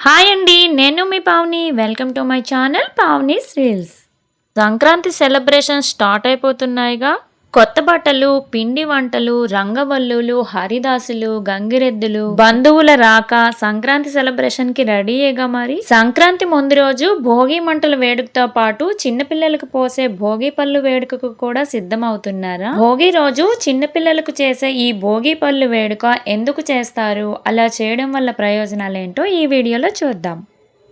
Hi అండి నేను మీ Pavani. Welcome to my channel Pavani reels. Sankranti celebration start అయిపోతున్నాయిగా. కొత్త బట్టలు పిండి వంటలు రంగవల్లులు హరిదాసులు గంగిరెద్దులు బంధువుల రాక సంక్రాంతి సెలబ్రేషన్కి రెడీయేగా మరి? సంక్రాంతి ముందు రోజు భోగి మంటల వేడుకతో పాటు చిన్నపిల్లలకు పోసే భోగి పళ్ళు వేడుకకు కూడా సిద్ధమవుతున్నారా? భోగి రోజు చిన్నపిల్లలకు చేసే ఈ భోగి పళ్ళు వేడుక ఎందుకు చేస్తారు? అలా చేయడం వల్ల ప్రయోజనాలు ఏంటో ఈ వీడియోలో చూద్దాం.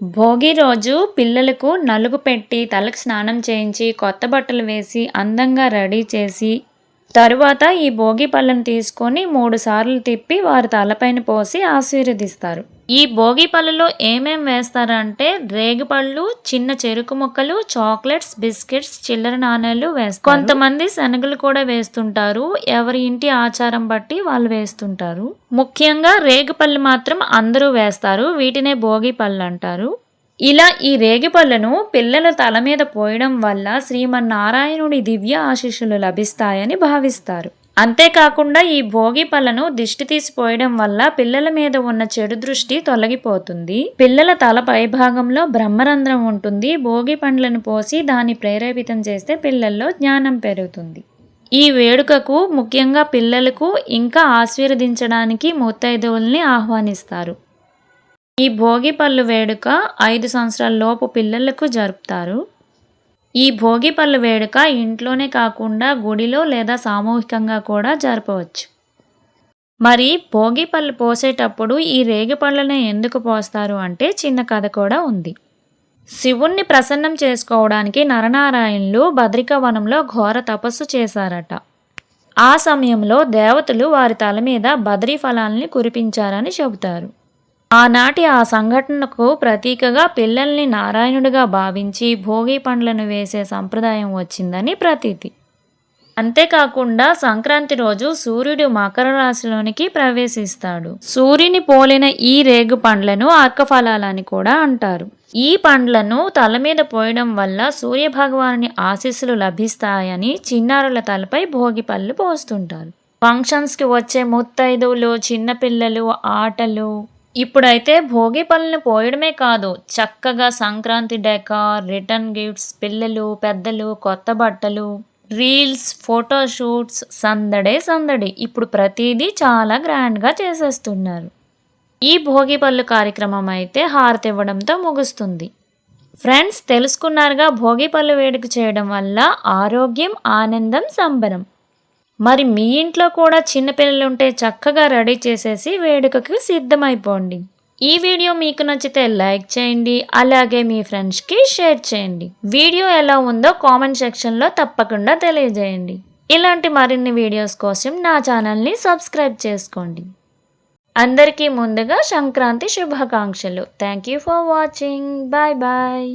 భోగి రోజు పిల్లలకు నలుగు పెట్టి తలకు స్నానం చేయించి కొత్త బట్టలు వేసి అందంగా రెడీ చేసి తరువాత ఈ భోగి పళ్ళను తీసుకొని మూడు సార్లు తిప్పి వారి తలపైన పోసి ఆశీర్వదిస్తారు. ఈ భోగి పళ్ళలో ఏమేం వేస్తారంటే రేగిపళ్ళు చిన్న చెరుకు ముక్కలు చాక్లెట్స్ బిస్కెట్స్ చిల్లర నాణేలు వేస్తారు. కొంతమంది శనగలు కూడా వేస్తుంటారు. ఎవరి ఇంటి ఆచారం బట్టి వాళ్ళు వేస్తుంటారు. ముఖ్యంగా రేగిపళ్ళు మాత్రం అందరూ వేస్తారు. వీటినే భోగి పళ్ళు అంటారు. ఇలా ఈ రేగిపళ్ళను పిల్లల తల మీద పోయడం వల్ల శ్రీమన్నారాయణుడి దివ్య ఆశీస్సులు లభిస్తాయని భావిస్తారు. అంతేకాకుండా ఈ భోగి పళ్ళను దిష్టి తీసిపోయడం వల్ల పిల్లల మీద ఉన్న చెడు దృష్టి తొలగిపోతుంది. పిల్లల తల పైభాగంలో బ్రహ్మరంధ్రం ఉంటుంది. భోగి పండ్లను పోసి దాన్ని ప్రేరేపితం చేస్తే పిల్లల్లో జ్ఞానం పెరుగుతుంది. ఈ వేడుకకు ముఖ్యంగా పిల్లలకు ఇంకా ఆశీర్వదించడానికి ముత్తైదువుల్ని ఆహ్వానిస్తారు. ఈ భోగి పళ్ళు వేడుక ఐదు సంవత్సరాల లోపు పిల్లలకు జరుపుతారు. ఈ భోగి పళ్ళు వేడుక ఇంట్లోనే కాకుండా గుడిలో లేదా సామూహికంగా కూడా జరపవచ్చు. మరి భోగి పళ్ళు పోసేటప్పుడు ఈ రేగి పళ్ళనే ఎందుకు పోస్తారు అంటే చిన్న కథ కూడా ఉంది. శివుణ్ణి ప్రసన్నం చేసుకోవడానికి నరనారాయణులు వనంలో ఘోర తపస్సు చేశారట. ఆ సమయంలో దేవతలు వారి తల మీద బద్రీ ఫలాల్ని కురిపించారని చెబుతారు. ఆనాటి ఆ సంఘటనకు ప్రతీకగా పిల్లల్ని నారాయణుడిగా భావించి భోగి పండ్లను వేసే సంప్రదాయం వచ్చిందని ప్రతీతి. అంతేకాకుండా సంక్రాంతి రోజు సూర్యుడు మకర రాశిలోనికి ప్రవేశిస్తాడు. సూర్యుని పోలిన ఈ రేగు పండ్లను ఆర్కఫలాలని కూడా అంటారు. ఈ పండ్లను తల మీద పోయడం వల్ల సూర్యభగవానుని ఆశీస్సులు లభిస్తాయని చిన్నారుల తలపై భోగి పళ్ళు పోస్తుంటారు. ఫంక్షన్స్కి వచ్చే ముత్తైదువులు చిన్నపిల్లలు ఆటలు ఇప్పుడైతే భోగి పళ్ళని పోయడమే కాదు చక్కగా సంక్రాంతి డెకార్ రిటర్న్ గిఫ్ట్స్ పిల్లలు పెద్దలు కొత్త బట్టలు రీల్స్ ఫోటోషూట్స్ సందడే సందడి. ఇప్పుడు ప్రతిదీ చాలా గ్రాండ్గా చేసేస్తున్నారు. ఈ భోగి పళ్ళు కార్యక్రమం అయితే హారతి ఇవ్వడంతో ముగుస్తుంది. ఫ్రెండ్స్ తెలుసుకున్నారుగా భోగి పళ్ళు వేడుక చేయడం వల్ల ఆరోగ్యం ఆనందం సంబరం. మరి మీ ఇంట్లో కూడా చిన్నపిల్లలు ఉంటే చక్కగా రెడీ చేసేసి వేడుకకి సిద్ధమైపోండి. ఈ వీడియో మీకు నచ్చితే లైక్ చేయండి అలాగే మీ ఫ్రెండ్స్కి షేర్ చేయండి. వీడియో ఎలా ఉందో కామెంట్ సెక్షన్లో తప్పకుండా తెలియజేయండి. ఇలాంటి మరిన్ని వీడియోస్ కోసం నా ఛానల్ని సబ్స్క్రైబ్ చేసుకోండి. అందరికీ ముందుగా సంక్రాంతి శుభాకాంక్షలు. Thank you for watching. Bye bye.